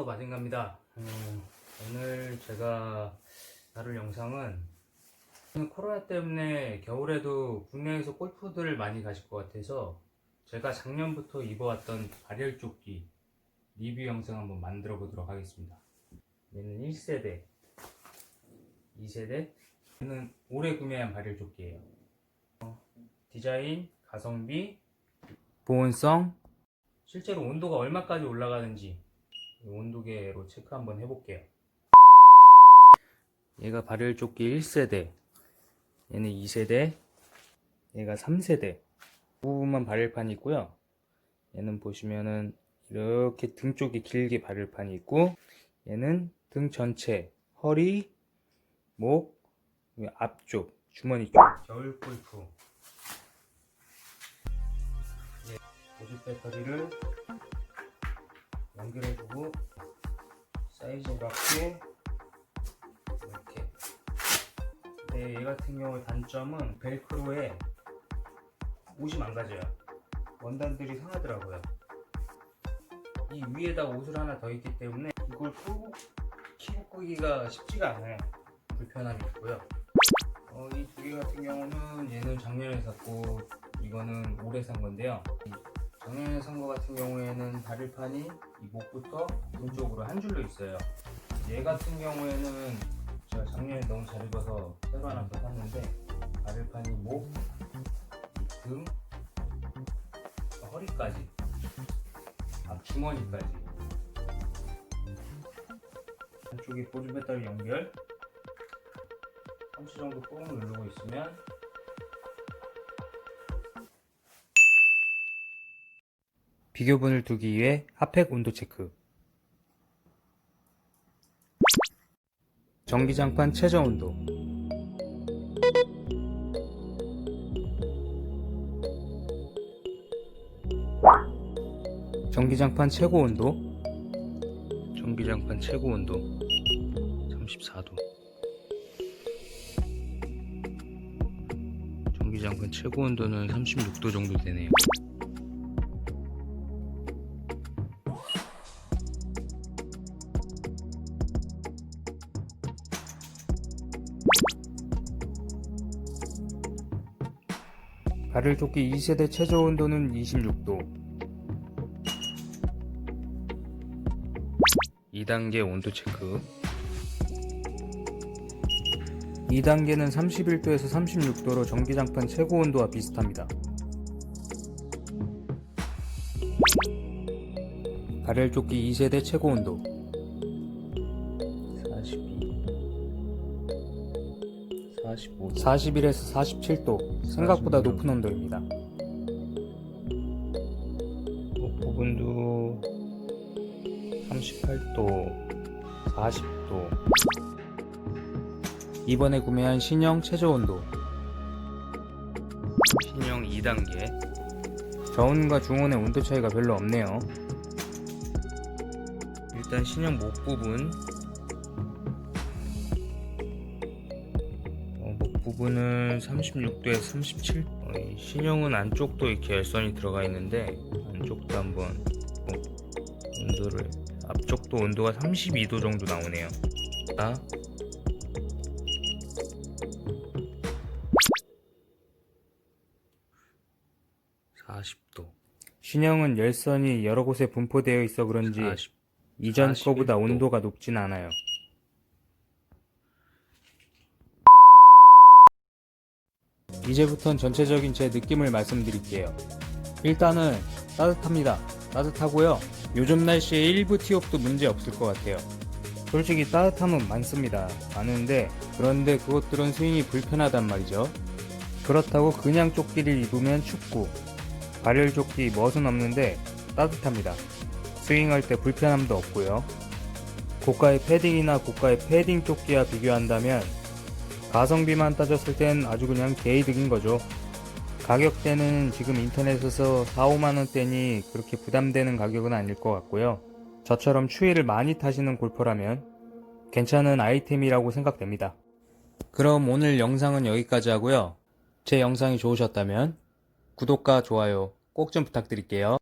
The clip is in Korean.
안녕하세요 마징가입니다. 음, 오늘 제가 다룰 영상은 코로나 때문에 겨울에도 국내에서 골프들을 많이 가실 것 같아서 제가 작년부터 입어왔던 발열조끼 리뷰 영상 한번 만들어 보도록 하겠습니다. 얘는 1세대 2세대? 얘는 올해 구매한 발열조끼예요. 어, 디자인, 가성비, 보온성 실제로 온도가 얼마까지 올라가는지 온도계로 체크 한번 해볼게요. 얘가 발열 조끼 1세대, 얘는 2세대, 얘가 3세대. 부분만 발열판이 있고요. 얘는 보시면은 이렇게 등 쪽이 길게 발열판이 있고, 얘는 등 전체, 허리, 목, 앞쪽, 주머니 쪽. 겨울 골프. 예, 보조 배터리를 연결해주고 사이즈에 맞게 이렇게. 네, 얘 같은 경우 단점은 벨크로에 옷이 망가져요. 원단들이 상하더라고요. 이 위에다 옷을 하나 더 있기 때문에 이걸 풀고 키고 끄기가 쉽지가 않아요. 불편함이 있고요. 어, 이 두 개 같은 경우는 얘는 작년에 샀고 이거는 올해 산 건데요. 이 작년에 산거 같은 경우에는 다리판이 이 목부터 등 쪽으로 한 줄로 있어요. 얘 같은 경우에는 제가 작년에 너무 잘 입어서 새로 하나 더 샀는데 다리판이 목, 등, 허리까지, 앞 주머니까지 한쪽에 보조 배터리 연결 3초 정도 꾹 누르고 있으면 비교분을 두기 위해 핫팩 온도 체크. 전기장판 최저 온도. 전기장판 최고 온도. 전기장판 최고 온도. 34도. 전기장판 최고 온도는 36도 정도 되네요 발을 조끼 2세대 최저 온도는 26도. 2단계 온도 체크. 2단계는 31도에서 36도로 전기장판 최고 온도와 비슷합니다. 발열 조끼 2세대 최고 온도 45 41에서 47도. 생각보다 46. 높은 온도입니다. 목 부분도 38도 40도. 이번에 구매한 신형 최저 온도. 신형 2단계. 저온과 중온의 온도 차이가 별로 없네요. 일단 신형 목 부분 부분은 36도에서 37 어, 이 신형은 안쪽도 이렇게 열선이 들어가 있는데 안쪽도 한번 어, 온도를 앞쪽도 온도가 32도 정도 나오네요 자, 40도. 신형은 열선이 여러 곳에 분포되어 있어 그런지 40, 이전 41도. 거보다 온도가 높진 않아요. 이제부턴 전체적인 제 느낌을 말씀드릴게요. 일단은 따뜻합니다. 따뜻하고요. 요즘 날씨에 일부 티옵도 문제 없을 것 같아요. 솔직히 따뜻함은 많습니다. 많은데 그런데 그것들은 스윙이 불편하단 말이죠. 그렇다고 그냥 조끼를 입으면 춥고 발열 조끼 멋은 없는데 따뜻합니다. 스윙할 때 불편함도 없고요. 고가의 패딩이나 고가의 패딩 조끼와 비교한다면 가성비만 따졌을 땐 아주 그냥 개이득인 거죠. 가격대는 지금 인터넷에서 4, 5만원대니 그렇게 부담되는 가격은 아닐 것 같고요. 저처럼 추위를 많이 타시는 골퍼라면 괜찮은 아이템이라고 생각됩니다. 그럼 오늘 영상은 여기까지 하고요. 제 영상이 좋으셨다면 구독과 좋아요 꼭 좀 부탁드릴게요.